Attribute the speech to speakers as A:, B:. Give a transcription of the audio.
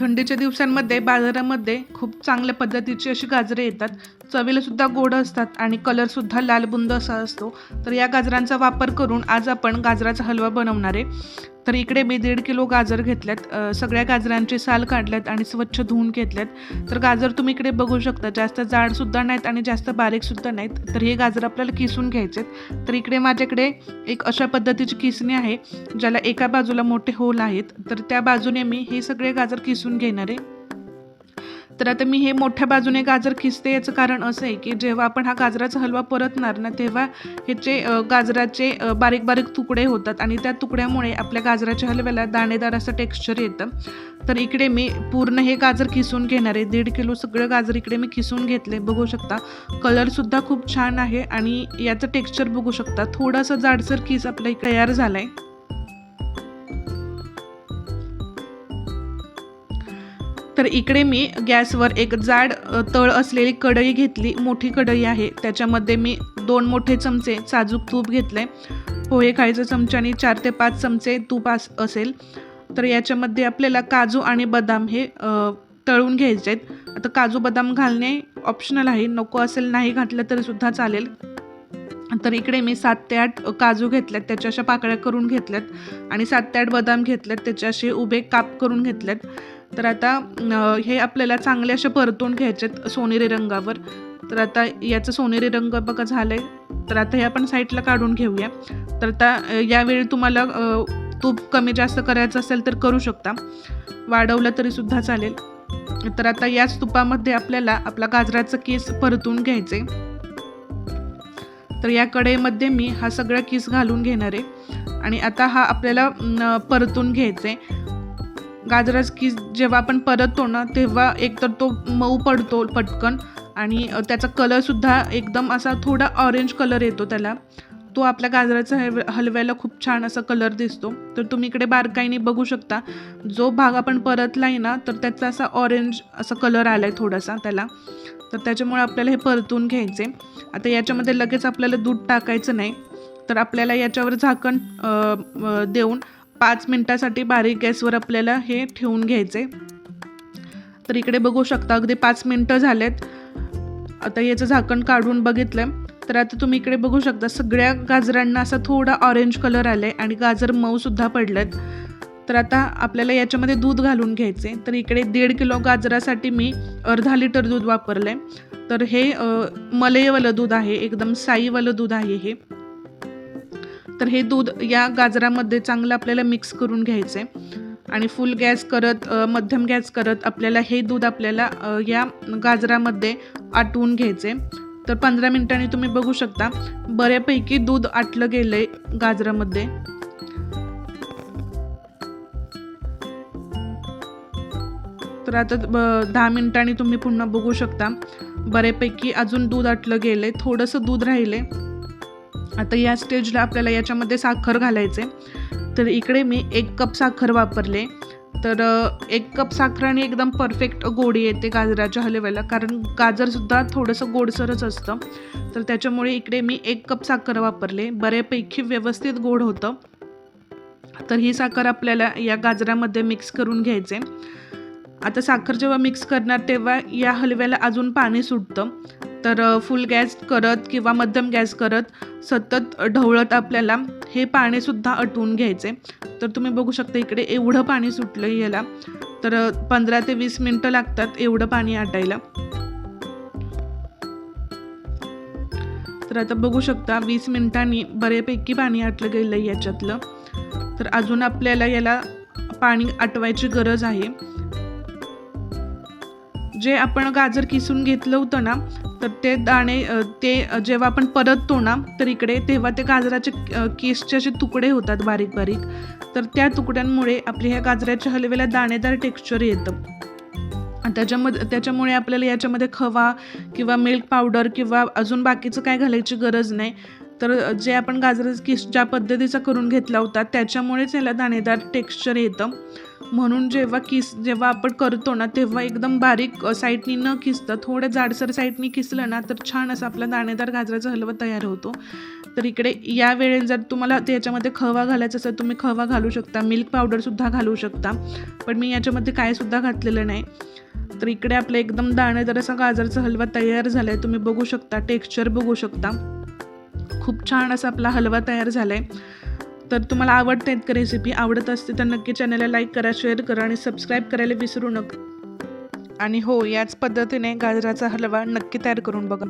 A: थंडीच्या दिवसांमध्ये बाजारामध्ये खूप चांगल्या पद्धतीची अशी गाजरे येतात. चवीला सुद्धा गोड असतात आणि कलर सुद्धा लालबुंद असा असतो. तर या गाजरांचा वापर करून आज आपण गाजराचा हलवा बनवणार आहे. तर इकडे मी दीड किलो गाजर घेतल्यात. सगळ्या गाजरांचे साल काढल्यात आणि स्वच्छ धुवून घेतल्यात. तर गाजर तुम्ही इकडे बघू शकता. जास्त जाडसुद्धा नाहीत आणि जास्त बारीकसुद्धा नाहीत. तर हे गाजर आपल्याला किसून घ्यायचे तर इकडे माझ्याकडे एक अशा पद्धतीची किसणी आहे ज्याला एका बाजूला मोठे होल आहेत. तर त्या बाजूने मी हे सगळे गाजर किसून घेणार आहे. तर आता मी हे मोठ्या बाजूने गाजर खिसते याचं कारण असं आहे की जेव्हा आपण हा गाजराचा हलवा परतणार ना तेव्हा ह्याचे गाजराचे बारीक बारीक तुकडे होतात आणि त्या तुकड्यामुळे आपल्या गाजराच्या हलव्याला दाणेदार असं टेक्स्चर येतं. तर इकडे मी पूर्ण हे गाजर खिसून घेणार आहे. दीड किलो सगळं गाजर इकडे मी खिसून घेतले बघू शकता कलरसुद्धा खूप छान आहे आणि याचं टेक्स्चर बघू शकता. थोडंसं जाडसर खिस आपल्या इकडे तयार झाला आहे तर इकडे मी गॅसवर एक जाड तळ असलेली कढई घेतली. मोठी कढई आहे. त्याच्यामध्ये मी दोन मोठे चमचे साजूक तूप घेतले पोहे खायचं चमच्याने चार ते पाच चमचे तूप अस असेल. तर याच्यामध्ये आपल्याला काजू आणि बदाम हे तळून घ्यायचे आहेत. आता काजू बदाम घालणे ऑप्शनल आहे. नको असेल नाही घातलं तरीसुद्धा चालेल. तर इकडे मी सात ते आठ काजू घेतल्यात त्याच्या अशा पाकळ्या करून घेतल्यात. आणि सात ते आठ बदाम घेतल्यात त्याचे असे उभे काप करून घेतल्यात तर आता हे आपल्याला चांगले असे परतून घ्यायचे सोनेरी रंगावर. तर आता याचं सोनेरी रंग बघा झालंय. तर आता हे आपण साईडला काढून घेऊया. तर आता यावेळी तुम्हाला तूप कमी जास्त करायचं असेल तर करू शकता. वाढवलं तरी सुद्धा चालेल. तर आता याच तुपामध्ये आपल्याला आपला गाजराचं केस परतून घ्यायचे तर या कडेमध्ये मी हा सगळा केस घालून घेणार आहे. आणि आता हा आपल्याला परतून घ्यायचा आहे गाजराच की जेव्हा आपण परततो ना तेव्हा एकतर तो मऊ पडतो पटकन आणि त्याचा कलरसुद्धा एकदम असा थोडा ऑरेंज कलर येतो त्याला. तो आपल्या गाजराचा हलव हलव्याला खूप छान असा कलर दिसतो. तर तुम्ही इकडे बारकाईने बघू शकता. जो भाग आपण परतला आहे ना तर त्याचा असा ऑरेंज असा कलर आला आहे थोडासा त्याला. तर त्याच्यामुळे आपल्याला हे परतून घ्यायचे. आता याच्यामध्ये लगेच आपल्याला दूध टाकायचं नाही. तर आपल्याला याच्यावर झाकण देऊन पाच मिनटासाठी बारीक गॅसवर आपल्याला हे ठेवून घ्यायचे. तर इकडे बघू शकता अगदी पाच मिनटं झालेत. आता याचं झाकण काढून बघितलं तर आता तुम्ही इकडे बघू शकता सगळ्या गाजरांना असा थोडा ऑरेंज कलर आलाय आणि गाजर मऊसुद्धा पडलेत. तर आता आपल्याला याच्यामध्ये दूध घालून घ्यायचे तर इकडे दीड किलो गाजरासाठी मी अर्धा लिटर दूध वापरलं आहे तर हे मलईवालं दूध आहे एकदम साईवालं दूध आहे हे. तर हे दूध या गाजरामध्ये चांगलं आपल्याला मिक्स करून घ्यायचं आहे आणि फुल गॅस करत मध्यम गॅस करत आपल्याला हे दूध आपल्याला या गाजरामध्ये आटवून घ्यायचे तर पंधरा मिनिटांनी तुम्ही बघू शकता बऱ्यापैकी दूध आटलं गेलं आहे गाजरामध्ये. तर आता ब- दहा मिनिटांनी तुम्ही पुन्हा बघू शकता बऱ्यापैकी अजून दूध आटलं गेलं आहे थोडंसं दूध राहिलंय. आता या स्टेजला आपल्याला याच्यामध्ये साखर घालायचे तर इकडे मी एक कप साखर वापरले. तर एक कप साखराने एकदम परफेक्ट गोडी येते गाजराच्या हलव्याला. कारण गाजरसुद्धा थोडंसं गोडसरच असतं. तर त्याच्यामुळे इकडे मी एक कप साखर वापरले. बऱ्यापैकी व्यवस्थित गोड होतं. तर ही साखर आपल्याला या गाजरामध्ये मिक्स करून घ्यायचे आता साखर जेव्हा मिक्स करणार तेव्हा या हलव्याला अजून पाणी सुटतं. तर फुल गॅस करत किंवा मध्यम गॅस करत सतत ढवळत आपल्याला हे पाणीसुद्धा आटवून घ्यायचे. तर तुम्ही बघू शकता इकडे एवढं पाणी सुटलं याला. तर पंधरा ते वीस मिनटं लागतात एवढं पाणी आटायला. तर आता बघू शकता वीस मिनिटांनी बऱ्यापैकी पाणी आटलं गेलं याच्यातलं. तर अजून आपल्याला याला पाणी आटवायची गरज आहे. जे आपण गाजर किसून घेतलं होतं ना तर ते दाणे ते जेव्हा आपण परततो ना तर इकडे तेव्हा ते गाजराचे केसचे असे तुकडे होतात बारीक बारीक. तर त्या तुकड्यांमुळे आपल्या ह्या गाजराच्या हलवेला दाणेदार टेक्स्चर येतं. त्याच्यामध्ये त्याच्यामुळे आपल्याला याच्यामध्ये खवा किंवा मिल्क पावडर किंवा अजून बाकीचं काय घालायची गरज नाही. तर जे आपण गाजराचा किस ज्या पद्धतीचा करून घेतला होता त्याच्यामुळेच याला दाणेदार टेक्स्चर येतं. म्हणून जेव्हा किस जेव्हा आपण करतो ना तेव्हा एकदम बारीक साईडनी न किसतं थोडं जाडसर साईडनी किसलं ना तर छान असा आपला दाणेदार गाजराचा हलवा तयार होतो. तर इकडे या वेळेत जर तुम्हाला त्याच्यामध्ये खवा घालायचा असेल तुम्ही खवा घालू शकता मिल्क पावडरसुद्धा घालू शकता. पण मी याच्यामध्ये कायसुद्धा घातलेलं नाही. तर इकडे आपलं एकदम दाणेदार असा गाजरचा हलवा तयार झाला आहे तुम्ही बघू शकता टेक्स्चर बघू शकता. खूप छान असा आपला हलवा तयार झाला आहे तर तुम्हाला आवडते का रेसिपी आवडत असते तर नक्की चॅनलला लाईक करा शेअर करा आणि सबस्क्राईब करायला विसरू नका. आणि हो याच पद्धतीने गाजराचा हलवा नक्की तयार करून बघा.